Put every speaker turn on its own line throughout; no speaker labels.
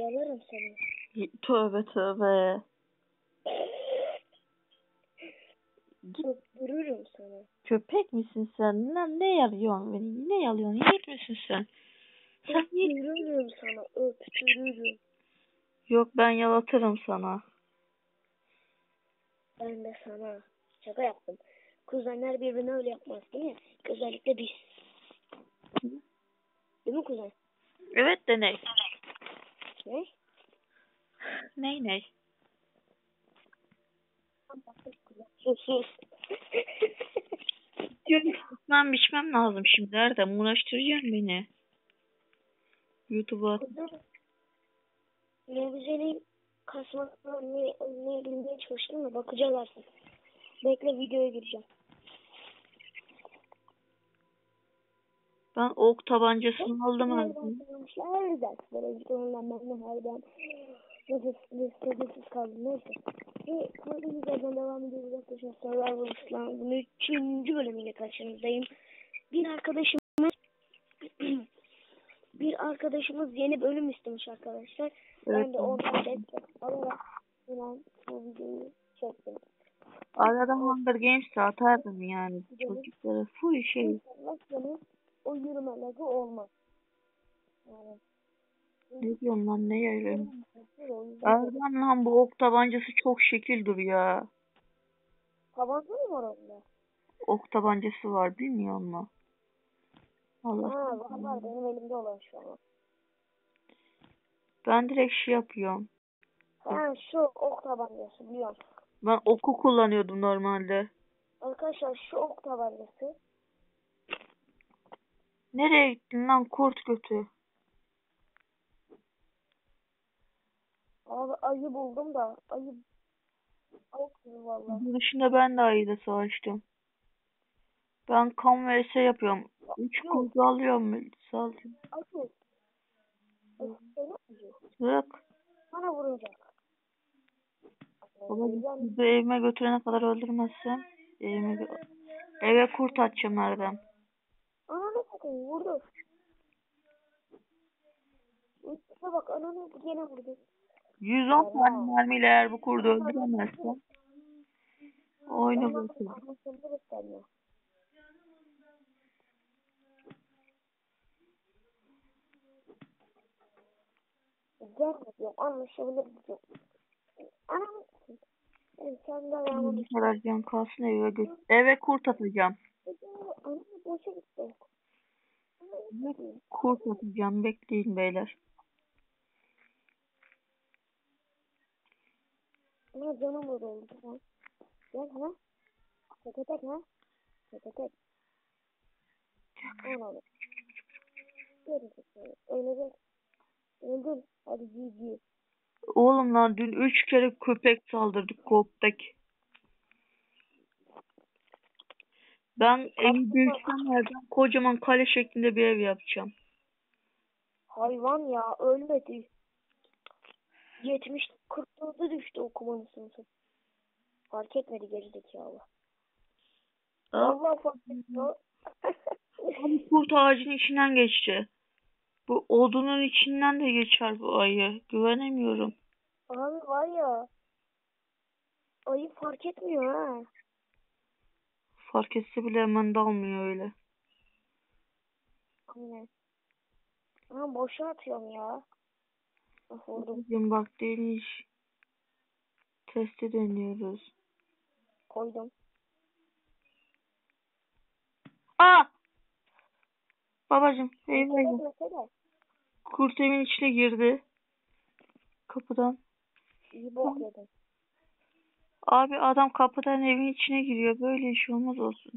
Yalarım seni.
Tövbe tövbe.
Öptürürüm sana.
Köpek misin sen? Lan ne yalıyorsun beni? Ne yalıyorsun? Yiğit misin sen? Sen yiğit.
Öptürürüm sana. Öptürürüm.
Yok ben yalatırım sana.
Ben de sana. Şaka yaptım. Kuzenler birbirine öyle yapmaz değil mi? Özellikle biz. Değil mi kuzen?
Evet de ne?
Ne?
Ney ney?
Sus sus.
Ben biçmem lazım şimdi Erdem. Uğraştıracaksın beni. YouTube'a at.
ne güzelim kasmakla ne, ne bilmeye çalıştım da bakacağız artık. Bekle videoya gireceğim.
Ben ok tabancasını aldım
kullanmışlar? Her derslere gidiyorlar. Ben de herden nefessiz, nefessiz kaldım. Neyse. Ve kaldığımız yerden devam ediyoruz arkadaşlar. Survivor İslam'ın üçüncü bölümüyle karşınızdayım. Bir arkadaşımız bir arkadaşımız yeni bölüm istemiş arkadaşlar. Ben
Evet.
de ondan destek alarak falan bu videoyu çektim.
Arada Hunger Games'te atardım yani çocuklara. Full şey.
O yürüme lagı olmaz. Yani,
Ne diyorsun lan ne
yüzden
Erdem lan bu ok tabancası çok şekil duruyor.
tabanca mı var onda?
Ok tabancası var bilmiyor musun? Allah.
Ha var var benim elimde olan şu an.
Ben direkt şey yapıyorum.
Ha şu ok tabancası biliyorum.
Ben oku kullanıyordum normalde.
Arkadaşlar şu ok tabancası
Nereye gittin lan kurt götü?
abi ayı buldum da ayı ok gibi valla.
Bunun dışında ben de ayıyla savaştım. Ben kan vs yapıyorum. Üç
Yok.
kuzu alıyorum. Saldım.
Ayı.
Bırak.
Bana vuracak.
Baba kuzu evime götürene kadar öldürmezsem evime eve kurt atacağım Erdem.
Satayım vurdu. Üstüne bak ananı gene vurdu.
110 tane mermiyle eğer bu kurdu öldüremezsem oyunu
diyorum anlaşılır diyorum. Anam.
Bu
düştün.
kadar can kalsın eve götür. Eve kurt atacağım.
Anam boşa gitti.
Kurt atacağım. Bekleyin beyler.
Ama canım oldu. Gel ha. Tek tek ha. Tek tek. Anladım. Gerizekalı. Ölecek. Öldür. Hadi GG.
Oğlum lan dün 3 kere köpek saldırdık koptek. Ben evi büyütsem yerden kocaman kale şeklinde bir ev yapacağım.
Hayvan ya ölmedi. 70 44'e düştü okumanın sınıfı. Fark etmedi gerizekalı. Allah fark etmiyor.
Kurt ağacın içinden geçti. Bu odunun içinden de geçer bu ayı. Güvenemiyorum.
Abi var ya. Ayı fark etmiyor ha.
Fark etse bile hemen dalmıyor öyle.
Aynen. Ama boşa atıyorum ya. Ah vurdum.
Bugün bak deniz. Testi deniyoruz.
Koydum.
Aa! Babacım.
Mesela
Kurt evin içine girdi. Kapıdan.
iyi bok yedim.
Abi adam kapıdan evin içine giriyor. Böyle iş olmaz olsun.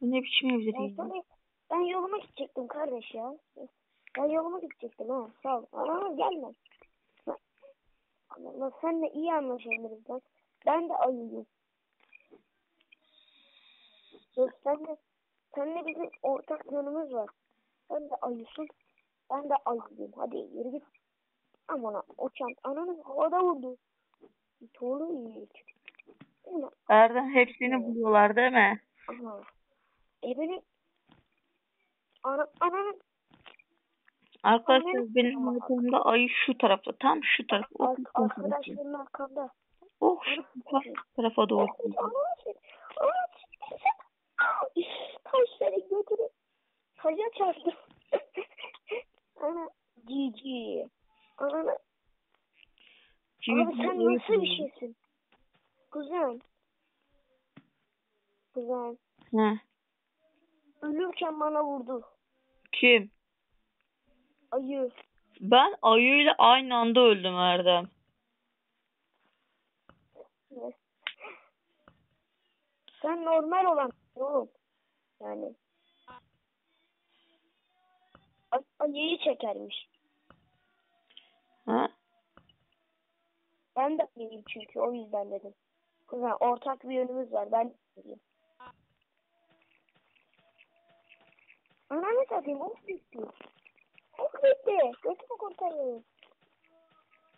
Bu ne biçim evdir
Ben,
ya?
sana, ben yoluma gidecektim kardeş ya. Ben yoluma gidecektim ha. Sağ ol. Ama gelme. Allah senle iyi anlaşabiliriz lan. Ben de ayıyım. Yok senle, senle bizim ortak yönümüz var. Sen de ayısın. Ben de ayıyım. Hadi yürü git. Aman o çant ananı havada vurdu. Torlu iyi. Ulan,
Erdem hepsini buluyorlar değil mi?
Aha. E beni ana, ananı
Arkadaşlar
Aynen.
benim arkamda ayı şu tarafta. Tam şu taraf. O
Ar-
kısım tarafı.
arkadaşların arkamda.
Oh şu taraf- tarafa doğru.
Taşları götürüp taşa çarptı. Ana cici. Ana abi sen nasıl bir şeysin? Kuzen. Kuzen.
He.
Ölürken bana vurdu.
Kim?
Ayı.
Ben ayıyla aynı anda öldüm Erdem.
Sen normal olan oğlum. Yani. Ay- ayıyı çekermiş.
Ha?
Ben de ayıyım çünkü o yüzden dedim. Kuzen ortak bir yönümüz var. Ben. Ananı satayım. Ok bitti. Ok bitti. Götümü kurtarın.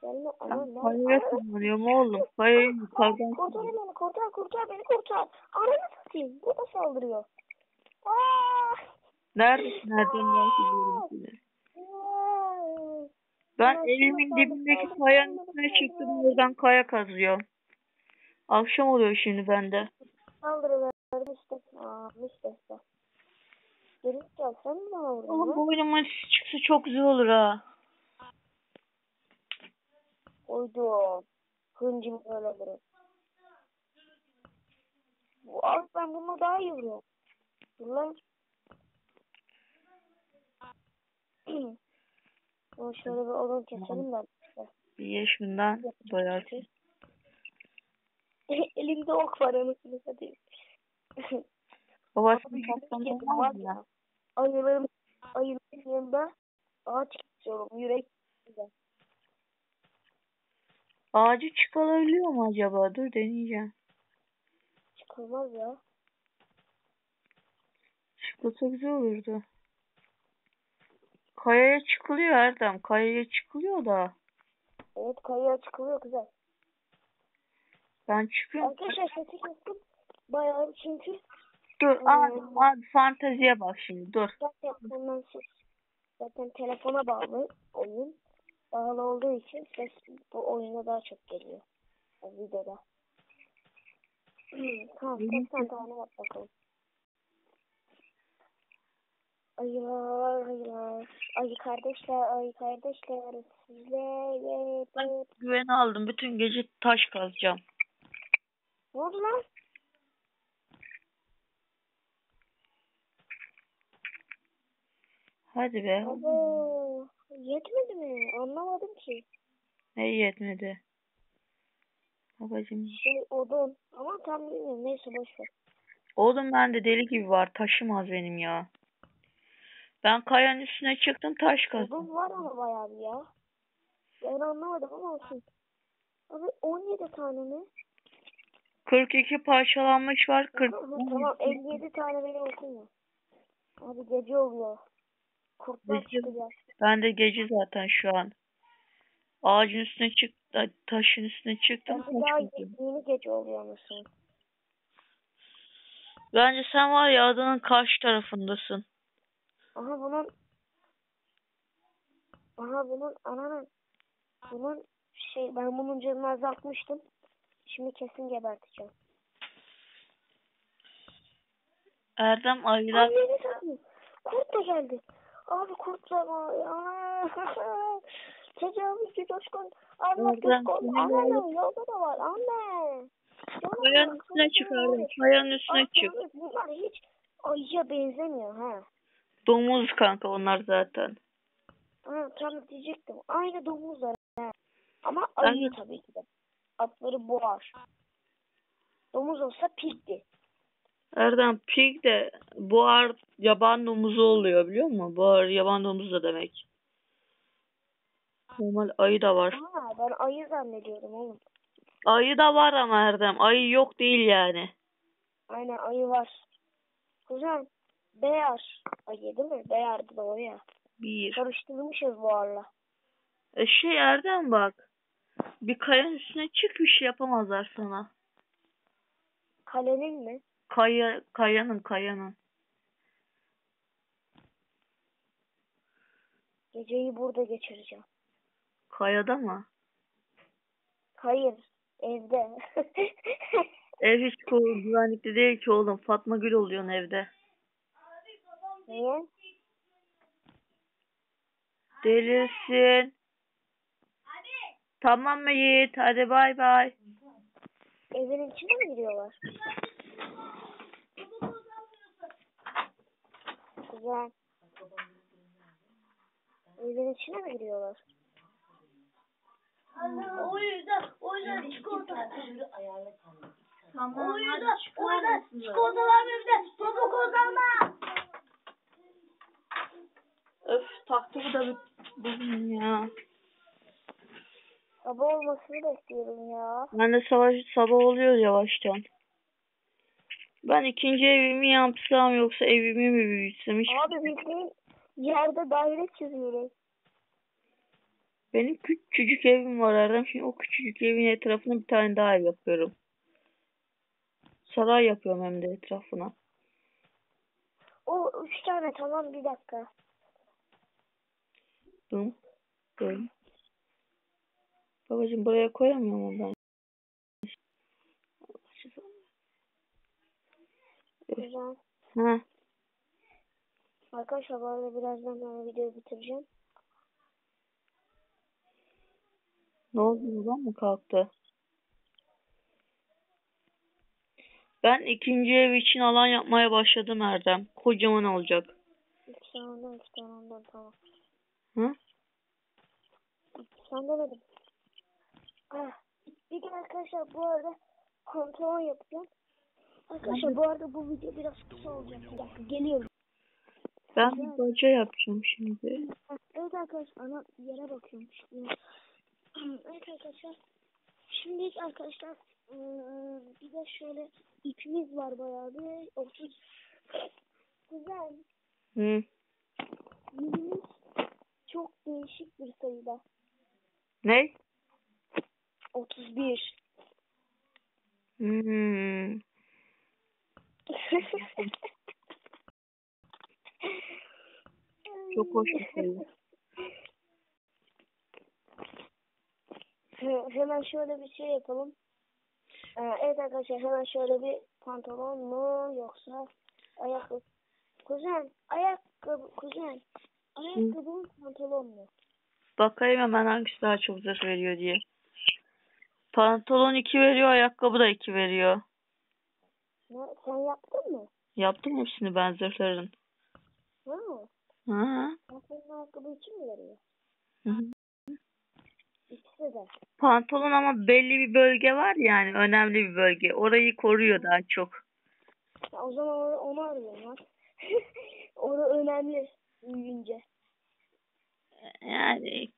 Gelme
kayaya
Ananı-
kullanıyorum oğlum. Kayayı yukarıdan
Kurtar beni kurtar kurtar beni kurtar. Ananı satayım. Bu da saldırıyor. Aa!
Neredesin Erdem? Ben biliyorum seni.
Aa!
Ben
şunu
dibindeki kayanın üstüne çıktım oradan kaya kazıyorum. Akşam oluyor şimdi bende.
Saldırılar müstesna. Aa, müstesna. Geri gel sen mi bana vurdun
Oğlum
lan?
boynuma çıksa çok güzel olur ha.
Koydum. Hıncım böyle. Bu abi ben bunu daha iyi vuruyorum. Dur lan. Ama şöyle bir odun keselim de.
Bir ye şundan doyarsın.
Elimde ok var anasını satayım.
Babasını
Abi,
kaptan ya.
Ayılarım, ayıların yanında ağaç kesiyorum. Yürek.
Ağacı çıkarabiliyor mu acaba? Dur deneyeceğim.
Çıkılmaz ya.
Çıkılsa güzel olurdu. Kayaya çıkılıyor Erdem. Kayaya çıkılıyor da.
Evet kayaya çıkılıyor güzel.
Ben çıkıyorum.
Arkadaşlar sesi kestim. Bayağı çünkü
Dur abi, abi fanteziye bak şimdi dur.
zaten bundan ses zaten telefona bağlı oyun. Bağlı olduğu için ses bu oyuna daha çok geliyor. O videoda. tamam 80 tane yap bakalım. Ayılar, ayılar. Ayı kardeşler, ayı kardeşler. Sizlere
Ben güven aldım. Bütün gece taş kazacağım.
Ne oldu lan?
Hadi be.
Abo, yetmedi mi? Anlamadım ki.
Ne yetmedi. Babacım.
Şey odun. Ama tam bilmiyorum. Neyse boş ver.
Oğlum bende deli gibi var. Taşım az benim ya. Ben kayanın üstüne çıktım taş kazdım.
Odun var ama bayağı bir ya. Ben anlamadım ama olsun. Abi 17 tane mi?
42 parçalanmış var. 40.
Aha, tamam 57 tane benim okum var. Abi gece oluyor. Kurtlar
Gece-
çıkacak.
Ben de gece zaten şu an. Ağacın üstüne çık, taşın üstüne çıktım.
Ben daha yeni gece oluyor musun?
Bence sen var ya adanın karşı tarafındasın.
Aha bunun Aha bunun ananın bunun şey ben bunun canını azaltmıştım. Şimdi kesin geberteceğim.
Erdem ayılar.
Kurt da geldi. Abi kurt da var. Tecavüzcü coşkun.
Oradan
coşkun. Anne yolda da var. Anne.
Kayanın üstüne
çok
çık
iyi.
Erdem. Kayanın üstüne çık.
Bunlar hiç ayıya benzemiyor ha.
Domuz kanka onlar zaten.
Ha tam diyecektim. Aynı domuzlar ha. Ama ayı tabii ki de. Atları boğar. Domuz olsa pikti.
Erdem pig de boğar yaban domuzu oluyor biliyor musun? Boğar yaban domuzu da demek. Normal ayı da var.
Ha ben ayı zannediyorum oğlum.
Ayı da var ama Erdem. Ayı yok değil yani.
Aynen ayı var. Kuzen beyar ayı değil mi? Beyardı doğru ya.
Bir.
Karıştırmışız bu arla.
E şey Erdem bak. Bir kayanın üstüne çık bir şey yapamazlar sana.
Kalenin mi?
Kaya, kayanın kayanın.
Geceyi burada geçireceğim.
Kayada mı?
Hayır, evde.
Ev hiç güvenlikli değil ki oğlum. Fatma Gül oluyorsun evde.
Niye?
Delisin. Tamam mı Yiğit? Hadi bay bay.
Evin içine mi giriyorlar? Güzel. Evin içine mi giriyorlar?
O yüzden, o yüzden çikolata.
Tamam
O yüzden, o yüzden çikolatalar bizde. Topuk ozanma.
Öf taktı bu da bir bugün ya.
Sabah olmasını bekliyorum ya.
Ben de savaş, sabah oluyor yavaştan. Ben ikinci evimi yapsam yoksa evimi mi büyütsem hiç
Abi bildiğin yerde daire çiziyoruz.
Benim küçücük evim var Erdem. Şimdi o küçücük evin etrafına bir tane daha ev yapıyorum. Saray yapıyorum hem de etrafına.
O üç tane tamam bir dakika.
Dım. Dım. Babacım buraya koyamıyor mu ben? Ha.
Arkadaşlar bu arada birazdan ben videoyu bitireceğim.
Ne oldu? Babam mı kalktı? Ben ikinci ev için alan yapmaya başladım Erdem. Kocaman olacak.
İki tane iki tane tamam.
Hı?
Sen demedim. Ah, bir de arkadaşlar bu arada kontrol yapacağım. Arkadaşlar bu arada bu video biraz kısa olacak. Bir dakika geliyorum.
Ben bir baca yapacağım şimdi.
Evet arkadaşlar ana yere bakıyorum. Şimdi. Evet arkadaşlar. Şimdi arkadaşlar ıı, bir de şöyle ipimiz var bayağı bir 30 güzel.
Hı.
Yılımız çok değişik bir sayıda.
Ne?
31.
Hmm. Çok hoş bir sayı.
He- Hemen şöyle bir şey yapalım. Ee, evet arkadaşlar hemen şöyle bir pantolon mu yoksa ayakkabı. Kuzen ayakkabı kuzen. Ayakkabı mı pantolon mu?
Bakayım hemen hangisi daha çok zırh veriyor diye. Pantolon 2 veriyor, ayakkabı da 2 veriyor.
Ne, sen yaptın mı?
Yaptım hepsini ben zırhların.
Ha?
Ha.
Senin ayakkabı için mi veriyor?
Hı hı.
İkisi de.
Pantolon ama belli bir bölge var yani önemli bir bölge. Orayı koruyor daha çok.
Ya o zaman onu, onu arıyorum lan. onu önemli büyüyünce.
Yani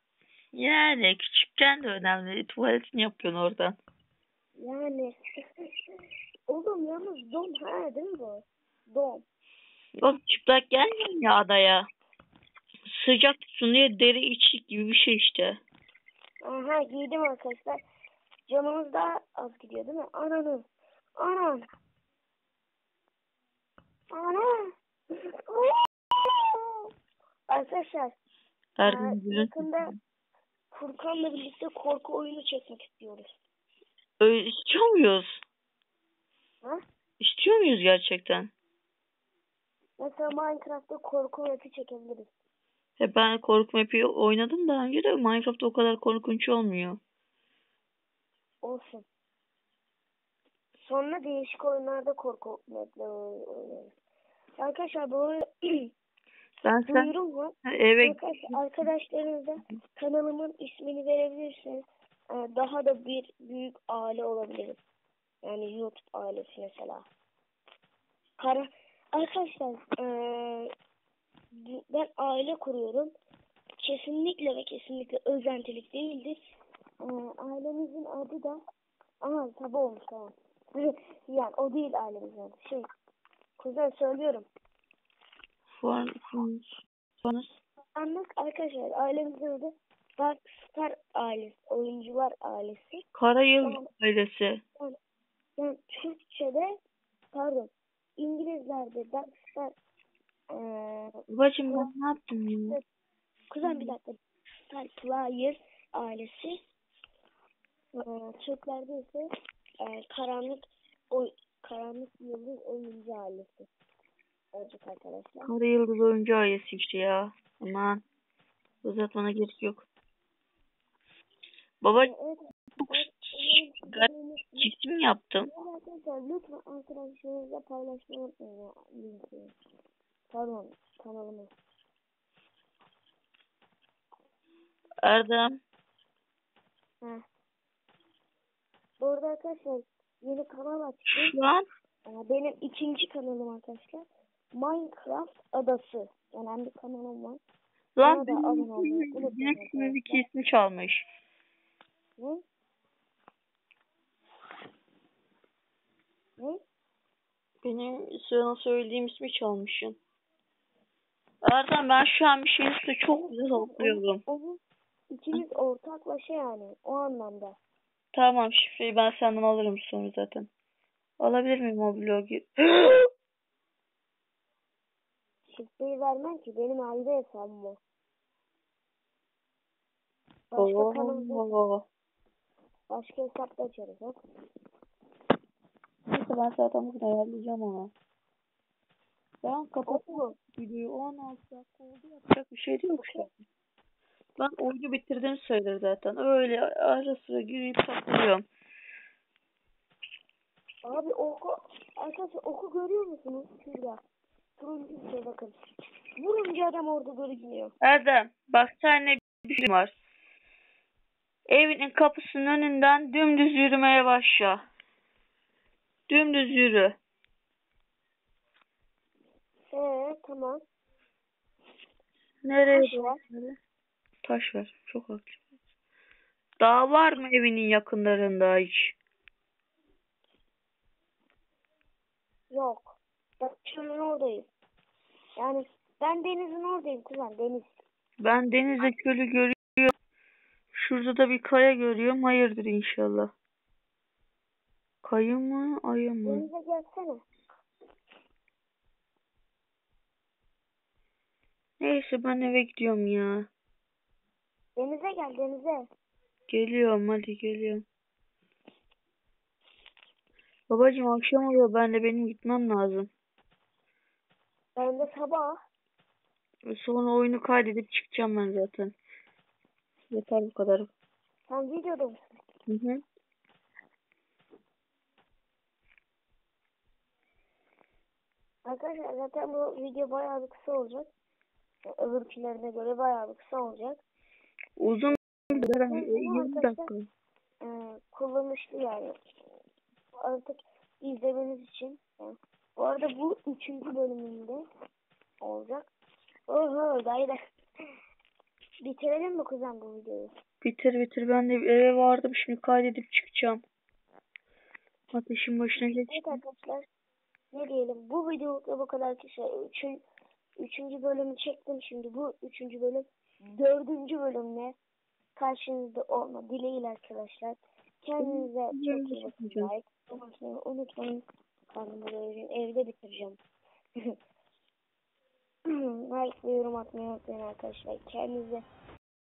yani küçükken de önemli. Tuvaletini yapıyorsun oradan.
Yani. Oğlum yalnız don ha değil mi bu? Don.
Yok çıplak gelmiyor ya adaya. Sıcak diye deri içlik gibi bir şey işte.
Aha giydim arkadaşlar. Canımız daha az gidiyor değil mi? Ananı. Anan. Ana. arkadaşlar Aa,
Gül'ün-
yakında Furkan'la birlikte korku oyunu çekmek istiyoruz.
Öyle istiyor muyuz?
Ha?
İstiyor muyuz gerçekten?
Mesela Minecraft'ta korku oyunu çekebiliriz.
Ya ben korku map'i oynadım daha önce de Minecraft o kadar korkunç olmuyor.
Olsun. Sonra değişik oyunlarda korku map'le oynarız. Arkadaşlar bu
Ben sen
duyurum var.
eve
Arkadaş- Arkadaşlarınıza kanalımın ismini verebilirsiniz. Ee, Daha da bir büyük aile olabiliriz. Yani YouTube ailesi mesela. Kara Arkadaşlar eee, ben aile kuruyorum. Kesinlikle ve kesinlikle özentilik değildir. Eee, ailemizin adı da Aha sabah olmuş tamam. yani o değil ailemizin adı. Şey kuzen söylüyorum.
Fon, fon,
Anlık arkadaşlar ailemizin adı Dark Star ailesi, oyuncular ailesi.
Karayıl
Tamam.
ailesi.
Yani Türkçe'de pardon İngilizler'de Dark Star eee
Babacım ben ne yaptım ya?
Kuzen bir dakika. Star Player ailesi. Ee, Türklerde ise e, karanlık o karanlık yıldız oyuncu ailesi. Olacak arkadaşlar.
Kara Yıldız oyuncu ailesi işte ya. Aman. Uzatmana gerek yok. Baba çok garip çizim yaptım.
Arkadaşlar lütfen arkadaşlarınızla paylaşmayı unutmayın linki. Pardon kanalımı.
Erdem.
Heh. Bu arada arkadaşlar yeni kanal açtım.
Şu an
Benim ikinci kanalım arkadaşlar. Minecraft Adası. Bir kanalım var.
lan benim
arkadaşlar.
ismi çalmış.
Ne? Ne?
Benim sana söylediğim ismi çalmışsın. Erdem ben şu an bir şeyin üstüne çok güzel topluyorum.
Onu ikimiz ortaklaşa yani o anlamda.
Tamam şifreyi ben senden alırım sonra zaten. Alabilir miyim o blogu?
Şifreyi vermem ki benim ayrı hesabım o. Başka kanalda
Oo.
başka hesapta açarız hop.
Neyse ben zaten bugün ayarlayacağım onu. Ben kapattım
Oldu.
videoyu 16 dakika oldu yapacak bir şey yok şu an. Ben oyunu bitirdim sayılır zaten. Öyle ara sıra girip takılıyorum.
Abi oku arkadaşlar oku görüyor musunuz? Şurada. Turuncu bir şey bakın. Vurunca adam orada görünüyor.
Erdem bak seninle bir şey var. Evinin kapısının önünden dümdüz yürümeye başla. Dümdüz yürü.
Ee tamam.
Nereye
Taş
doğru?
var.
Taş var. Çok haklısın. Dağ var mı evinin yakınlarında hiç?
Yok. Çölün oradayım. Yani ben denizin oradayım kuzen deniz.
Ben denizde gölü görüyorum. Şurada da bir kaya görüyorum. Hayırdır inşallah. Kayı mı? Ayı mı?
Denize gelsene.
Neyse ben eve gidiyorum ya.
Denize gel denize.
Geliyorum hadi geliyorum. Babacım akşam oluyor. Ben de benim gitmem lazım.
Ben de sabah.
Sonra oyunu kaydedip çıkacağım ben zaten. Yeter bu kadar.
Sen videoda mısın?
Hı hı.
Arkadaşlar zaten bu video bayağı bir kısa olacak. Öbürkülerine göre bayağı bir kısa olacak.
Uzun bir
bunu
20
arkadaşlar-
dakika.
Ee, kullanışlı yani. Artık izlemeniz için. Yani. Bu arada bu üçüncü bölümünde olacak. Oho gayret. Bitirelim mi kuzen bu videoyu?
Bitir bitir ben de eve vardım şimdi kaydedip çıkacağım. Ateşin başına geç.
Evet arkadaşlar. Ne diyelim bu videoda bu kadar kişi. Üçün, üçüncü bölümü çektim şimdi. Bu üçüncü bölüm. Dördüncü bölümle karşınızda olma dileğiyle arkadaşlar. Kendinize çok iyi bakın. Unutmayın. Karnımı doyurun. Evde bitireceğim. like ve yorum atmayı unutmayın arkadaşlar. Kendinize